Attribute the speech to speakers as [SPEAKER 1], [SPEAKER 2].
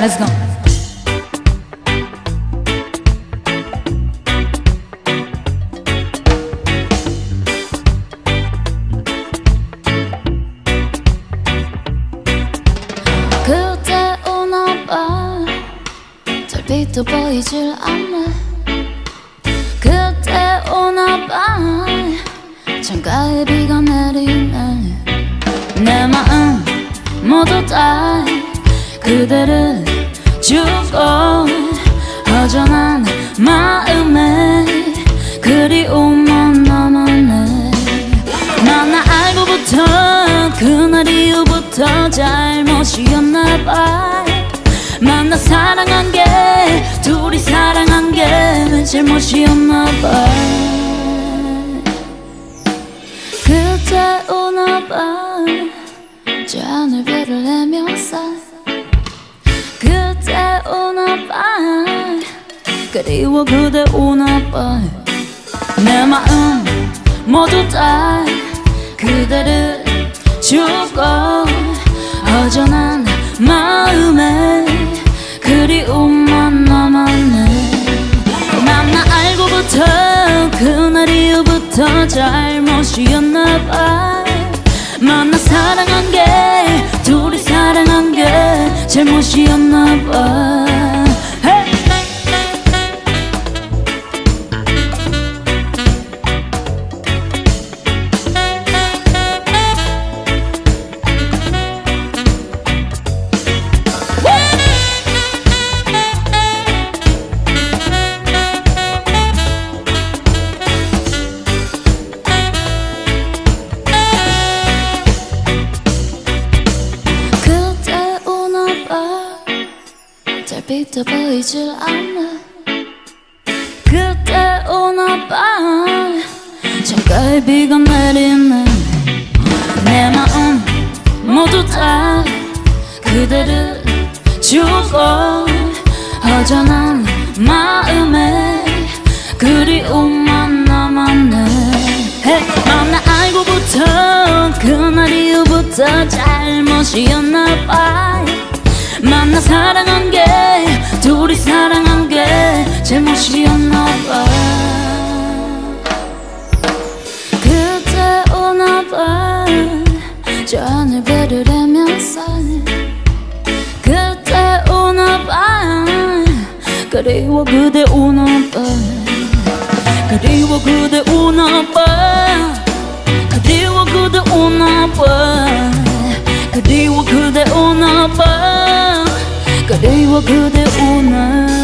[SPEAKER 1] Let's go.
[SPEAKER 2] 그때 오나 봐 달빛도 보이질 않네 그때 오나 봐 창가에 비가 내리네 내 마음 모두 다 그대를 주고 허전한 마음에 그리움만 남았네. 난 알고부터 그날 이후부터 잘못이었나봐 만나 사랑한 게 둘이 사랑한 게 잘못이었나봐 그때 오나봐. 저 하늘별을 내면서 그리워 그대 오나봐 내 마음 모두 다 그대를 주고 허전한 마음에 그리움만 남았네. 만나 알고부터 그날 이후부터 잘못이었나봐. 만나 사랑한 게 둘이 사랑한 게 잘못이었나봐 빛도 보이질 않네 그때 오나봐. 창가에 비가 내리네. 내 마음 모두 다 그대를 주고 허전한 마음에 그리움만 남았네. Hey, 만나 알고부터 그날 이후부터 잘못이었나 봐. 만나 사랑한 게 둘이 사랑한 게 잘못이었나봐 그때 오나봐 저 하늘별을 헤면서 그때 오나 봐 그리워 그대 오나 봐 그리워 그대 오나 봐 그리워 그대 오나 봐 그리워 그대 오나 봐 그리워 그대 오나